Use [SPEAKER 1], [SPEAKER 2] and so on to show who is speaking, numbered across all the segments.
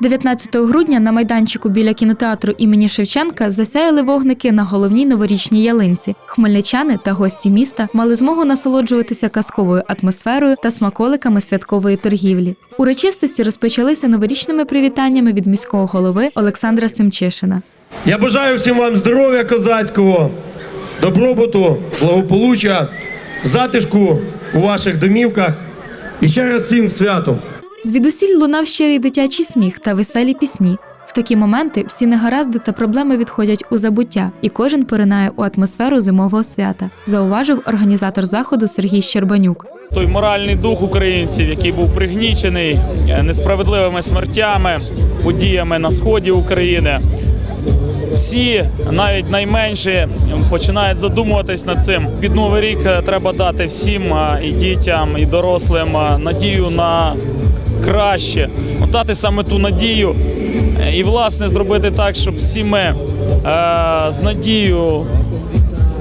[SPEAKER 1] 19 грудня на майданчику біля кінотеатру імені Шевченка засяяли вогники на головній новорічній ялинці. Хмельничани та гості міста мали змогу насолоджуватися казковою атмосферою та смаколиками святкової торгівлі. Урочистості розпочалися новорічними привітаннями від міського голови Олександра Семчишина.
[SPEAKER 2] Я бажаю всім вам здоров'я козацького, добробуту, благополуччя, затишку у ваших домівках і ще раз всім святом.
[SPEAKER 1] Звідусіль лунав щирий дитячий сміх та веселі пісні. В такі моменти всі негаразди та проблеми відходять у забуття, і кожен поринає у атмосферу зимового свята, зауважив організатор заходу Сергій Щербанюк.
[SPEAKER 3] той моральний дух українців, який був пригнічений е, несправедливими смертями, подіями на сході України. Всі, навіть найменші, починають задумуватись над цим. Під новий рік е, треба дати всім е, і дітям, і дорослим надію на краще, дати саме ту надію, е, і власне зробити так, щоб всі ми е, з надією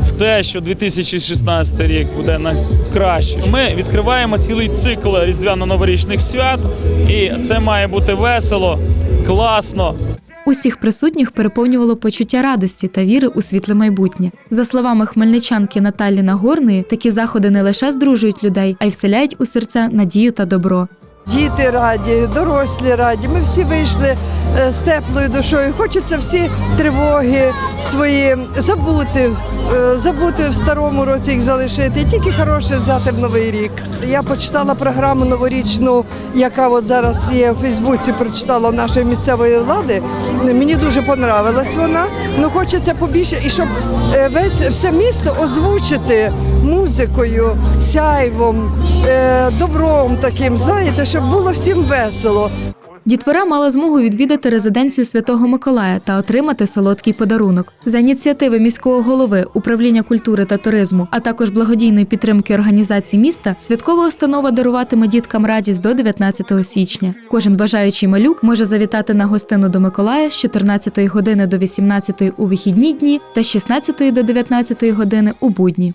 [SPEAKER 3] в те, що 2016 рік буде найкраще. Ми відкриваємо цілий цикл різдвяно-новорічних свят, і це має бути весело, класно.
[SPEAKER 1] Усіх присутніх переповнювало почуття радості та віри у світле майбутнє. За словами хмельничанки Наталі Нагорної, такі заходи не лише здружують людей, а й вселяють у серця надію та добро.
[SPEAKER 4] Діти раді, дорослі раді. Ми всі вийшли е, з теплою душою. Хочеться всі тривоги свої забути, е, забути в старому році їх залишити, тільки хороше взяти в новий рік. Я почитала програму новорічну, яка от зараз є в Фейсбуці, прочитала нашої місцевої влади. Мені дуже понравилась вона. Ну хочеться побільше, і щоб е, весь все місто озвучити музикою, сяйвом, добром таким, знаєте, щоб було всім весело.
[SPEAKER 1] Дітвора мала змогу відвідати резиденцію Святого Миколая та отримати солодкий подарунок. За ініціативи міського голови, управління культури та туризму, а також благодійної підтримки організацій міста, святкова установа даруватиме діткам радість до 19 січня. Кожен бажаючий малюк може завітати на гостину до Миколая з 14 години до 18 у вихідні дні та з 16 до 19 години у будні.